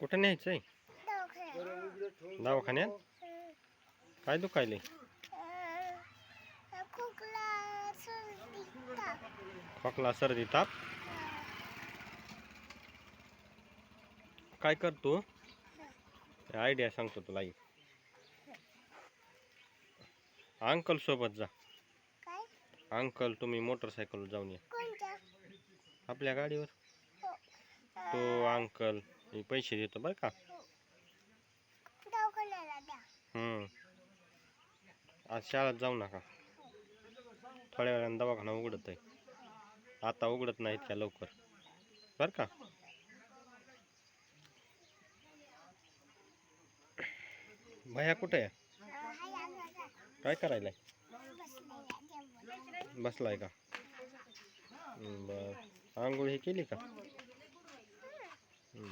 कुठं न्यायचंय दवाखान्यात दवाखान्यात? काय दुखायले खोकला सर्दी ताप? खोकला सर्दी ताप काय करतो? आयडिया सांगतो तुला अंकल सोबत जा. अंकल तुम्ही मोटरसायकल जाऊन या. आपल्या गाडीवर. अंकल. हे पैसे देतो बरं का? हम्म. आज शाळेत जाऊ नका. थोड्या वेळाने दवाखाना उघडत आहे. आता उघडत नाही इतक्या लवकर? बरं का? भैया कुठे आहे? काय जेवण बसलाय का? बर. आंघोळ हे केली का? बर